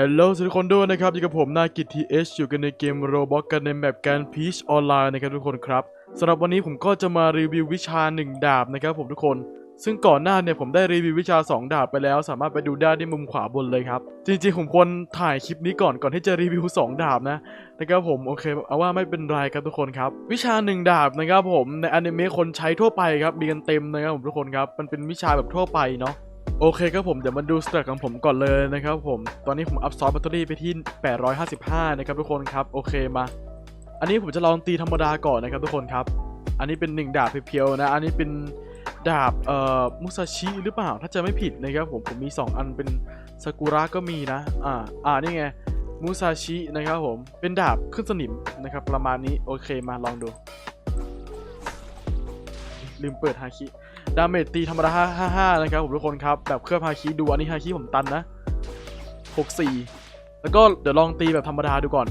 ฮัลโหลทุกคนด้วยนะครับอยู่กับผมนากิจทีเอชอยู่กันในเกมโรบอทกันในแมปการพีชออนไลน์นะครับทุกคนครับสำหรับวันนี้ผมก็จะมารีวิววิชา1ดาบนะครับผมทุกคน ซึ่งก่อนหน้าเนี่ยผมได้รีวิววิชา 2 ดาบไปแล้ว สามารถไปดูได้ที่มุมขวาบนเลยครับ จริงๆ ผมควรถ่ายคลิปนี้ก่อนก่อนที่จะรีวิว 2 ดาบนะนะครับผมโอเคเอาว่าไม่เป็นไรครับทุกคนครับ วิชา 1 ดาบนะครับผมในอนิเมะคนใช้ทั่วไปครับมีกันเต็มนะครับผมทุกคนครับมันเป็นวิชาแบบทั่วไปเนาะโอเคครับผมเดี๋ยวมาดูสเตตของผมก่อนเลยนะครับผมตอนนี้ผมอัพซอร์แบตเตอรี่ไปที่ 855 นะครับทุกคนครับโอเคมา อันนี้ผมจะลองตีธรรมดาก่อนนะครับทุกคนครับ อันนี้เป็น 1 ดาบเพียวๆนะ อันนี้เป็น ดาบเอ่อมุซาชิหรือเปล่าถ้าจะไม่ผิดนะครับผมผมมี 2 อันเป็นซากุระก็มีนะ อ่าอ่านี่ไงมุซาชินะครับผมเป็นดาบขึ้นสนิมนะครับประมาณนี้โอเคมาลองดู ลืมเปิดฮาคิดาเมจตีธรรมดา55นะครับผมทุกคนครับแบบเครื่องฮาคิดูอันนี้ฮาคิผมตันนะ 64 แล้วก็เดี๋ยวลองตีแบบธรรมดาดูก่อน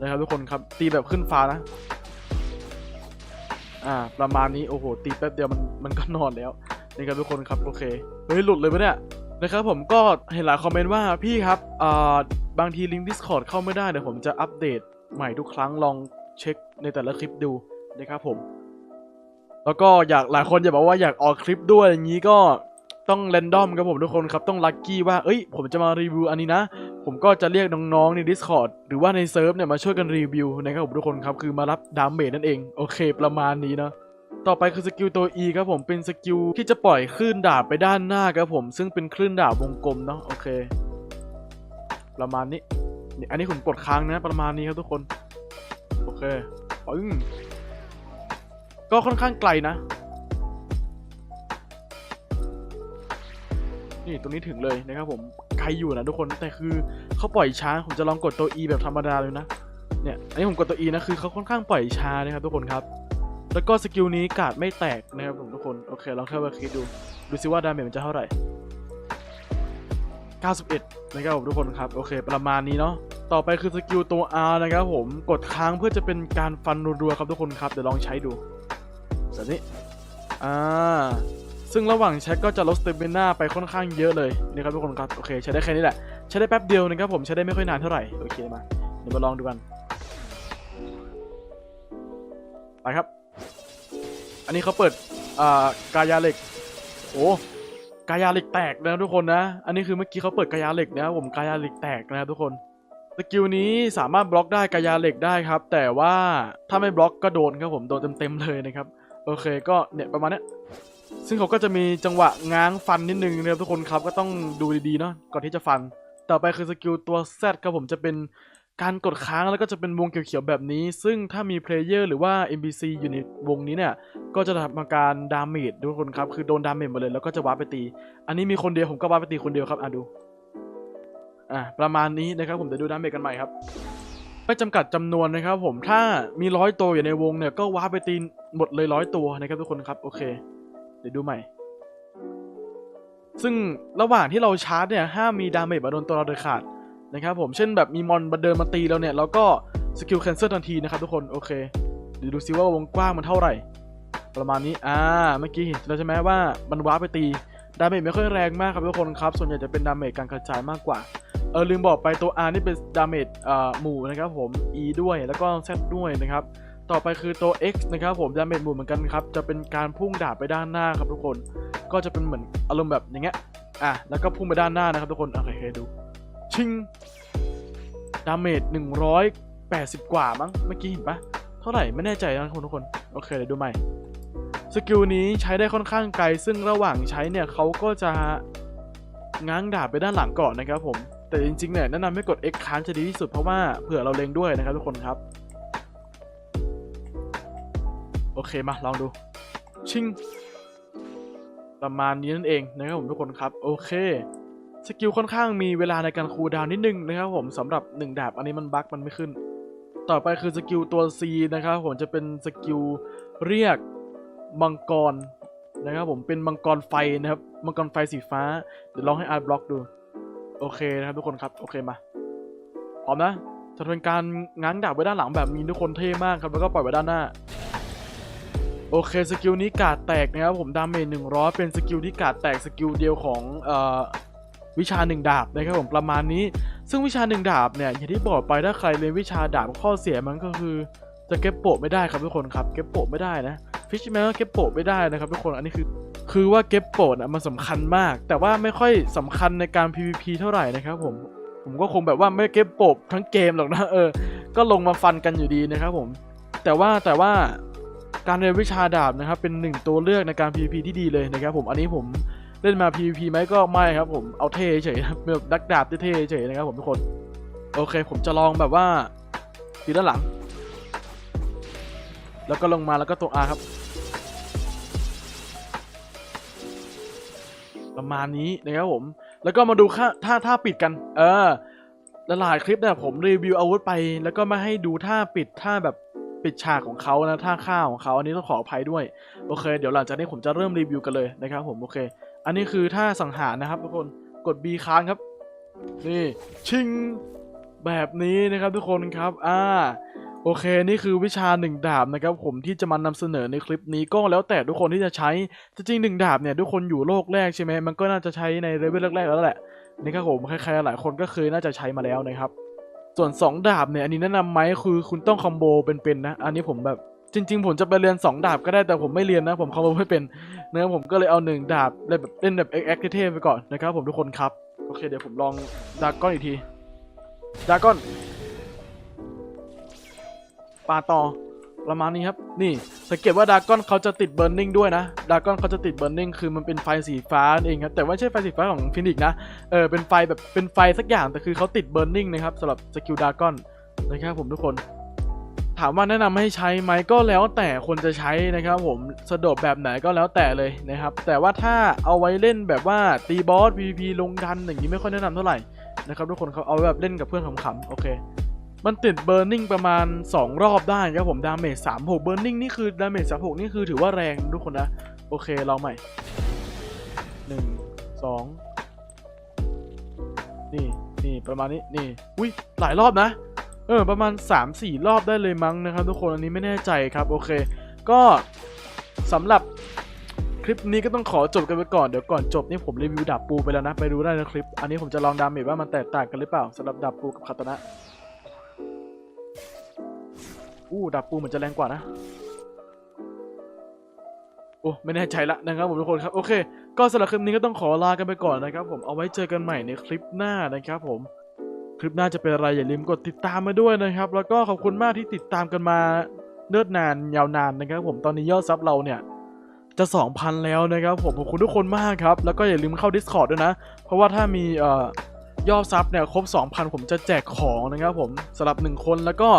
นะครับทุกคนครับตีแบบขึ้นฟ้านะ อ่า ประมาณนี้ โอ้โห ตีแป๊บเดียวมันมันก็นอนแล้วนะครับทุกคนครับ โอเค เฮ้ย หลุดเลยปะเนี่ยนะครับผมก็เห็นหลายคอมเมนต์ว่าพี่ครับอ่าบางทีลิงก์ Discord เข้าไม่ได้เดี๋ยวผมจะอัปเดตใหม่ทุกครั้งลองเช็คในแต่ละคลิปดูนะครับผม แล้วก็อยากหลายคนอยากบอกว่าอยากออกคลิปด้วยอย่างนี้ก็ต้องแรนดอมครับผมทุกคนครับต้องลัคกี้ว่า เอ้ย ผมจะมารีวิวอันนี้นะ ผมก็จะเรียกน้องๆใน Discord หรือว่าในเซิร์ฟเนี่ยมาช่วยกันรีวิวนะครับผมทุกคนครับ คือมารับดาเมจนั่นเอง โอเค ประมาณนี้เนาะต่อไปคือสกิลตัว E ครับผมเป็นสกิลที่จะปล่อยคลื่นดาบไปด้านหน้าครับผม ซึ่งเป็นคลื่นดาบวงกลมเนาะโอเค ประมาณนี้นี่อันนี้ผมกดค้างนะประมาณนี้ครับทุกคน โอเคปึ้งก็ค่อนข้างไกลนะ นี่ตรงนี้ถึงเลยนะครับผมไกลอยู่นะทุกคนแต่คือเขาปล่อยช้าผมจะลองกดตัว E แบบธรรมดาเลยนะเนี่ยอันนี้ผมกดตัว E นะคือเขาค่อนข้างปล่อยช้านะครับทุกคนครับ แล้วก็สกิลนี้กาดไม่แตกนะครับผมทุกคนโอเคลองเข้าไปคลิกดูดูซิว่าดาเมจมันจะเท่าไหร่ 91 นะครับผมทุกคนครับโอเค ประมาณนี้เนาะต่อไปคือสกิลตัว R นะครับผมกดค้างเพื่อจะเป็นการฟันรัวๆครับทุกคนครับเดี๋ยวลองใช้ดูแบบนี้อ่า ซึ่งระหว่างใช้ก็จะลดสเตมิน่าไปค่อนข้างเยอะเลยนะครับทุกคนครับโอเค ใช้ได้แค่นี้แหละ ใช้ได้แป๊บเดียวนะครับผมใช้ได้ไม่ค่อยนานเท่าไหร่โอเคมาเดี๋ยวมาลองดูกัน ไปครับ อันนี้เขาเปิดอ่ากายาเหล็กโอ้กายาเหล็กแตกนะทุกคนนะ อันนี้คือเมื่อกี้เขาเปิดกายาเหล็กนะครับผมกายาเหล็กแตกนะครับทุกคนสกิลนี้สามารถบล็อกได้กายาเหล็กได้ครับ แต่ว่าถ้าไม่บล็อกก็โดนครับผมโดนเต็มๆเลยนะครับ โอเคก็เนี่ยประมาณนี้ ซึ่งเขาก็จะมีจังหวะง้างฟันนิดนึงนะครับทุกคนครับก็ต้องดูดีๆเนาะก่อนที่จะฟัน ต่อไปคือสกิลตัว Z ครับผมจะเป็นการกดค้างแล้วก็จะเป็นวงเขียวๆแบบนี้ ซึ่งถ้ามีเพลเยอร์หรือว่า NPC อยู่ในวงนี้เนี่ย ก็จะทำการดาเมจทุกคนครับ คือโดนดาเมจหมดเลยแล้วก็จะวาร์ปไปตี อันนี้มีคนเดียวผมก็วาร์ปไปตีคนเดียวครับ อะดู อะประมาณนี้นะครับผมเดี๋ยวดูดาเมจกันใหม่ครับ ไม่จำกัดจำนวนนะครับผม ถ้ามีร้อยตัวอยู่ในวงเนี่ยก็ว้าร์ปไปตีหมดเลยร้อยตัวนะครับทุกคนครับ โอเค เดี๋ยวดูใหม่ ซึ่งระหว่างที่เราชาร์จเนี่ยห้ามมีดาเมจมาโดนตัวเราโดยขาดนะครับผมเช่นแบบมีมอนมาเดินมาตีเราเนี่ยเราก็สกิลแคนเซิลทันทีนะครับทุกคนโอเคเดี๋ยวดูซิว่าวงกว้างมันเท่าไหร่ ประมาณนี้อ่าเมื่อกี้เห็นแล้วใช่ไหมว่ามันว้าไปตีดาเมจไม่ค่อยแรงมากครับทุกคนครับ ส่วนใหญ่จะเป็นดาเมจการกระจายมากกว่าเออลืมบอกไปตัว R นี่เป็นดาเมจเอ่อหมู่นะครับผม E ด้วยแล้วก็ Z ด้วยนะครับ ต่อไปคือตัว X นะครับผมดาเมจหมู่เหมือนกันครับ จะเป็นการพุ่งดาบไปด้านหน้าครับทุกคน ก็จะเป็นเหมือนอารมณ์แบบอย่างเงี้ย อะ แล้วก็พุ่งไปด้านหน้านะครับทุกคน โอเคดู ชิง ดาเมจ180 กว่ามั้ง เมื่อกี้เห็นปะ เท่าไหร่ไม่แน่ใจนะทุกคน โอเคเดี๋ยวดูใหม่ สกิลนี้ใช้ได้ค่อนข้างไกล ซึ่งระหว่างใช้เนี่ยเขาก็จะง้างดาบไปด้านหลังก่อนนะครับผม แต่จริงๆเนี่ยแนะนำให้กด X ค้างจะดีที่สุดเพราะว่าเผื่อเราเล็งด้วยนะครับทุกคนครับ เคมาลองดู ชิง ประมาณนี้นั่นเองนะครับผมทุกคนครับ โอเค สกิลค่อนข้างมีเวลาในการคูลดาวน์นิดนึงนะครับผมสำหรับ 1 ดาบอันนี้มันบั๊กมันไม่ขึ้น ต่อไปคือสกิลตัว C นะครับผมจะเป็นสกิลเรียกมังกรนะครับผมเป็นมังกรไฟนะครับมังกรไฟสีฟ้า เดี๋ยวลองให้อาร์ตบล็อกดู โอเคนะครับทุกคนครับ โอเคมาพร้อมนะจะเป็นการง้างดาบไว้ด้านหลังแบบนี้ทุกคนเท่มากครับแล้วก็ปล่อยไว้ด้านหน้า โอเคสกิลนี้กาดแตกนะครับผมดาเมจหนึ่งร้อยเป็นสกิลที่กาดแตกสกิลเดียวของออวิชาหนึ่งดาบนะครับผมประมาณนี้ ซึ่งวิชาหนึ่งดาบเนี่ยอย่างที่บอกไปถ้าใครเรียนวิชาดาบข้อเสียมันก็คือจะเก็บโปะไม่ได้ครับทุกคนครับเก็บโปะไม่ได้นะฟิชแมนก็เก็บโปะไม่ได้นะครับทุกคนอันนี้คือคือว่าเก็บโปะนะมันสำคัญมาก แต่ว่าไม่ค่อยสำคัญในการ PVP เท่าไหร่นะครับผมผมก็คงแบบว่าไม่เก็บโปะทั้งเกมหรอกนะเออก็ลงมาฟันกันอยู่ดีนะครับผมแต่ว่าแต่ว่า การเรียนวิชาดาบนะครับเป็นหนึ่งตัวเลือกในการ PVP ที่ดีเลยนะครับผมอันนี้ผมเล่นมา PVP ไหมก็ไม่ครับผมเอาเท่เฉยๆแบบดักดาบเท่เฉยๆนะครับผมทุกคนโอเค ผมจะลองแบบว่าตีด้านหลัง แล้วก็ลงมาแล้วก็ตัว R ครับ ประมาณนี้นะครับผมแล้วก็มาดูค่าท่าท่าปิดกัน เออหลายคลิปเนี่ยผมรีวิวอาวุธไป แล้วก็ไม่ให้ดูท่าปิดท่าแบบ ปิดฉากของเขานะท่าข้าวของเขาอันนี้ต้องขออภัยด้วยโอเค เดี๋ยวหลังจากนี้ผมจะเริ่มรีวิวกันเลยนะครับผมโอเค อันนี้คือท่าสังหารนะครับทุกคนกด B ค้างครับนี่ชิงแบบนี้นะครับทุกคนครับอ่าโอเค นี่คือวิชาหนึ่งดาบนะครับผมที่จะมานำเสนอในคลิปนี้ก็แล้วแต่ทุกคนที่จะใช้จริงๆหนึ่งดาบเนี่ยทุกคนอยู่โลกแรกใช่ไหมมันก็น่าจะใช้ในเลเวลแรกๆแล้วแหละนะครับผมใครๆหลายคนก็เคยน่าจะใช้มาแล้วนะครับ ส่วน 2 ดาบเนี่ยอันนี้แนะนำไหมคือคุณต้องคอมโบเป็นๆนะ อันนี้ผมแบบจริง ๆ ผมจะไปเรียน 2 ดาบก็ได้แต่ผมไม่เรียนนะ ผมคอมโบไม่เป็นนะครับผมก็เลยเอา 1 ดาบเลยแบบเล่นแบบแอคเท่ๆไปก่อนนะครับผมทุกคนครับ โอเคเดี๋ยวผมลองดาก้อนอีกทีดาก้อนปาต่อ ประมาณนี้ครับ นี่สังเกตว่าดากอนเขาจะติดเบิร์นนิ่งด้วยนะดากอนเขาจะติดเบิร์นนิ่งคือมันเป็นไฟสีฟ้านั่นเองครับแต่ว่าไม่ใช่ไฟสีฟ้าของฟินิกนะเออเป็นไฟแบบเป็นไฟสักอย่างแต่คือเขาติดเบิร์นนิ่งนะครับสำหรับสกิลดากอนนะครับผมทุกคน ถามว่าแนะนำให้ใช้ไหมก็แล้วแต่คนจะใช้นะครับผมสะดวกแบบไหนก็แล้วแต่เลยนะครับ แต่ว่าถ้าเอาไว้เล่นแบบว่าตีบอส PVP ลงดันอย่างนี้ไม่ค่อยแนะนำเท่าไหร่นะครับทุกคนเขาเอาไว้แบบเล่นกับเพื่อนขำๆโอเค มันติดเบ r ร์ i ิ g ประมาณ 2 รอบได้ครับผมดาเมจ36เบ r ร์ i ิ g นี่คือดาเมจ36นี่คือถือว่าแรงทุกคนนะ โอเคลองใหม่ 1 2 นี่นี่ประมาณนี้นี่อุ้ยหลายรอบนะ เออประมาณ 3-4 รอบได้เลยมั้งนะครับ ทุกคนอันนี้ไม่แน่ใจครับโอเค ก็สำหรับคลิปนี้ก็ต้องขอจบกันไปก่อน เดี๋ยวก่อนจบนี่ผมรีวิวดาบปูไปแล้วนะ ไปดูได้ในคลิป อันนี้ผมจะลองดาเมจว่ามันแตกต่างกันหรือเปล่าสำหรับดาบปูกับคาตนะ อู้ดาบปูเหมือนจะแรงกว่านะ โอ้ไม่แน่ใจละนะครับผมทุกคนครับ โอเค ก็สำหรับคลิปนี้ก็ต้องขอลากันไปก่อนนะครับผมเอาไว้เจอกันใหม่ในคลิปหน้านะครับผมคลิปหน้าจะเป็นอะไรอย่าลืมกดติดตามมาด้วยนะครับ แล้วก็ขอบคุณมากที่ติดตามกันมาเนิ่นนานยาวนานนะครับ ผมตอนนี้ยอดซับเราเนี่ยจะ 2,000 แล้วนะครับผมขอบคุณทุกคนมากครับ แล้วก็อย่าลืมเข้า Discord ด้วยนะ เพราะว่าถ้ามีเอ่อยอดซับเนี่ยครบ 2,000 ผมจะแจกของนะครับผมสำหรับ 1 คนแล้วก็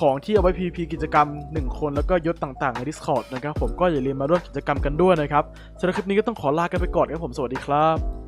ของที่เอาไว้ PVP กิจกรรม 1 คนแล้วก็ยศต่างๆใน Discord นะครับผมก็อย่าลืมมาร่วมกิจกรรมกันด้วยนะครับสำหรับคลิปนี้ก็ต้องขอลากันไปก่อนครับผมสวัสดีครับ